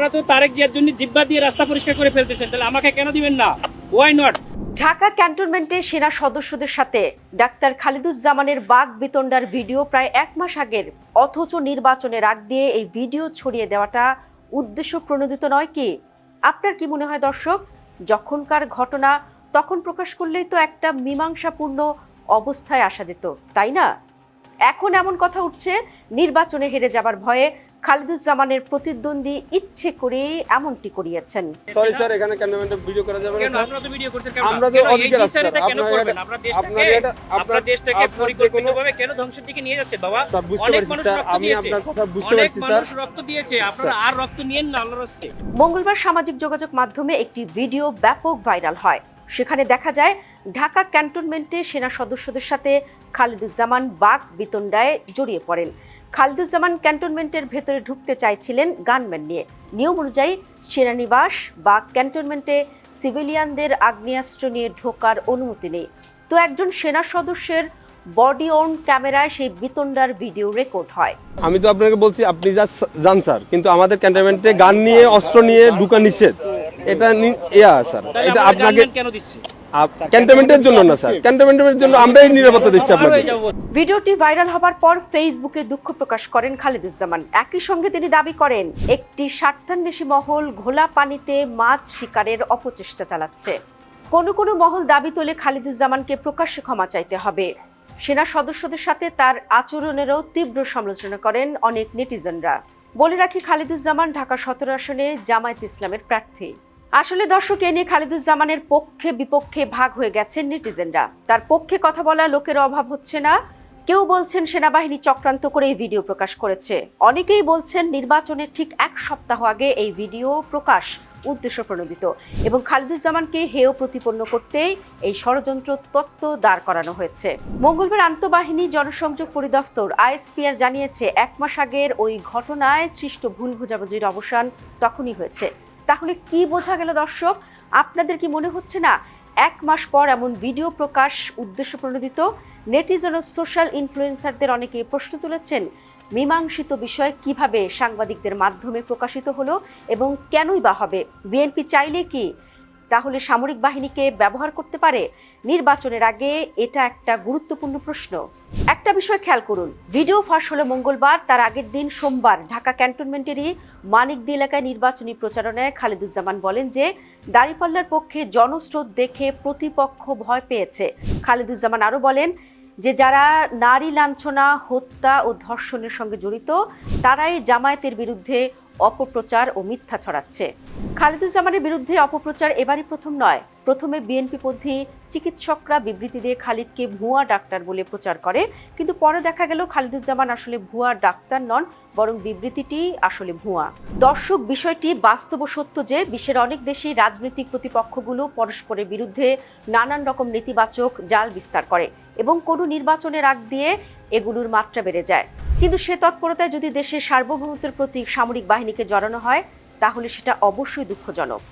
আপনারা তো তারেক জিয়ার জন্য জিব্বা দিয়ে রাস্তা পরিষ্কার করে ফেলতেছেন, তাহলে আমাকে কেন দিবেন না? ওয়াই নট ঢাকা ক্যান্টনমেন্টে সেনা সদস্যদের সাথে ডাক্তার খালিদুজ্জামানের বাঘ বিতণ্ডার ভিডিও প্রায় এক মাস আগের। অথচ নির্বাচনের আগ দিয়ে এই ভিডিও ছড়িয়ে দেওয়াটা উদ্দেশ্য প্রণোদিত নয় কি? আপনার কি মনে হয় দর্শক? যখনকার ঘটনা তখন প্রকাশ করলেই তো একটা মীমাংসাপূর্ণ অবস্থায় আসা যেত, তাই না? এখন এমন কথা উঠছে, নির্বাচনে হেরে যাবার ভয়ে খালিদুজ্জামানের প্রতিদ্বন্দ্বী ইচ্ছে করে এমনটি করিয়েছেন। সরি স্যার এখানে ক্যান্টনমেন্টে ভিডিও করা যাবে না আপনারা তো ভিডিও কেন? আমরা তো এই অধিকার আছে, কেন করবেন? আপনারা আপনার দেশটাকে আপনারা দেশটাকে পরিকল্পিতভাবে কেন ধ্বংসের দিকে নিয়ে যাচ্ছে বাবা? অনেক মানুষ রক্ত আমি দিয়েছে। আপনার কথা বুঝতে পারছি স্যার মানুষ রক্ত দিয়েছে আপনারা আর রক্ত নিয়েন না আল্লাহর রাস্তে মঙ্গলবার সামাজিক যোগাযোগ মাধ্যমে একটি ভিডিও ব্যাপক ভাইরাল হয়। সেখানে দেখা যায় ঢাকা ক্যান্টনমেন্টে সেনা সদস্যদের সাথে খালিদুজ্জামান বাঘ বিতণ্ডায় জড়িয়ে পড়েন। খালিদুজ্জামান ক্যান্টনমেন্টের ভেতরে ঢুকতে চাইছিলেন গানম্যান নিয়ে। নিয়ম অনুযায়ী সেনানিবাস বা ক্যান্টনমেন্টে সিভিলিয়ানদের আগ্নেয়াস্ত্র নিয়ে ঢোকার অনুমতি নেই। তো একজন সেনা সদস্যের বডি অন ক্যামেরায় সেই বিতণ্ডার ভিডিও রেকর্ড হয়। আমি তো আপনাকে বলছি আপনি যা যান স্যার কিন্তু আমাদের ক্যান্টনমেন্টে গান নিয়ে অস্ত্র নিয়ে ঢুকা নিষেধ। এটা ইয়া স্যার এটা আপনাকে কেন দিচ্ছি? ক্যান্টনমেন্টের জন্য না স্যার ক্যান্টনমেন্টের জন্য আমরাই নিরাপত্তা দিচ্ছি যাব। ভিডিওটি ভাইরাল হবার পর ফেসবুকে দুঃখ প্রকাশ করেন খালিদুজ্জামান। একই সঙ্গে তিনি দাবি করেন একটি স্বার্থান্বেষী মহল ঘোলা পানিতে মাছ শিকারের অপচেষ্টা চালাচ্ছে। কোনো কোনো মহল দাবি তোলে খালিদুজ্জামানকে প্রকাশ্যে ক্ষমা চাইতে হবে। সেনা সদস্যদের সাথে তার আচরণেরও তীব্র সমালোচনা করেন অনেক নেটিজেনরা। বলে রাখি খালিদুজ্জামান ঢাকা সতেরো আসনে জামায়াত ইসলামের প্রার্থী। আসলে দর্শক, এ নিয়ে খালিদুজ্জামানের পক্ষে বিপক্ষে ভাগ হয়ে গেছেন নেটিজেনরা। তার পক্ষে কথা বলা লোকের অভাব হচ্ছে না। কেউ বলছেন সেনাবাহিনী চক্রান্ত করে এই ভিডিও প্রকাশ করেছে। অনেকেই বলছেন নির্বাচনের ঠিক এক সপ্তাহ আগে এই ভিডিও প্রকাশ উদ্দেশ্য প্রণোদিত এবং খালিদুজ্জামানকে হেয় প্রতিপন্ন করতেই এই ষড়যন্ত্র তত্ত্ব দাঁড় করানো হয়েছে। মঙ্গলবার আন্তঃবাহিনী জনসংযোগ পরিদপ্তর আইএসপিআর জানিয়েছে, এক মাস আগের ওই ঘটনায় সৃষ্ট ভুল বোঝাবুঝির অবসান তখনই হয়েছে। তাহলে কি বোঝা গেল দর্শক? আপনাদের কি মনে হচ্ছে না? এক মাস পর এমন ভিডিও প্রকাশ, উদ্দেশ্য প্রণোদিত। নেটিজন ও সোশ্যাল ইনফ্লুয়েন্সারদের অনেকে প্রশ্ন তুলেছেন, মীমাংসিত বিষয় কীভাবে সাংবাদিকদের মাধ্যমে প্রকাশিত হলো এবং কেনই বা হবে? বিএনপি চাইলে কি তাহলে সামরিক বাহিনীকে ব্যবহার করতে পারে? নির্বাচনের আগে এটা একটা গুরুত্বপূর্ণ প্রশ্ন। একটা বিষয় খেয়াল করুন, ভিডিও ফাঁস হলো মঙ্গলবার, তার আগের দিন সোমবার। ঢাকা ক্যান্টনমেন্টেরই মানিকদি এলাকায় নির্বাচনী প্রচারণায় খালেদুজ্জামান বলেন যে, দাঁড়িপাল্লার পক্ষে জনস্রোত দেখে প্রতিপক্ষ ভয় পেয়েছে। খালেদুজ্জামান আরও বলেন যে, যারা নারী লাঞ্ছনা, হত্যা ও ধর্ষণের সঙ্গে জড়িত, তারাই জামায়াতের বিরুদ্ধে অপপ্রচার ও মিথ্যা ছড়াচ্ছে। খালিদুজ্জামানের বিরুদ্ধে অপপ্রচার এবারই প্রথম নয়। প্রথমে বিএনপিপন্থী চিকিৎসকরা বিবৃতি দিয়ে খালিদকে ভুয়া ডাক্তার বলে প্রচার করে, কিন্তু পরে দেখা গেল খালিদুজ্জামান আসলে ভুয়া ডাক্তার নন, বরং বিবৃতিটি আসলে ভুয়া। দর্শক, বিষয়টি বাস্তব সত্য যে, বিশ্বের অনেক দেশেই রাজনৈতিক প্রতিপক্ষগুলো পরস্পরের বিরুদ্ধে নানান রকম নেতিবাচক জাল বিস্তার করে এবং কোনো নির্বাচনের আগ দিয়ে এগুলোর মাত্রা বেড়ে যায়। কিন্তু সে তৎপরতায় যদি দেশের সার্বভৌমত্বের প্রতি সামরিক বাহিনীকে জড়ানো হয়, তাহলে সেটা অবশ্যই দুঃখজনক।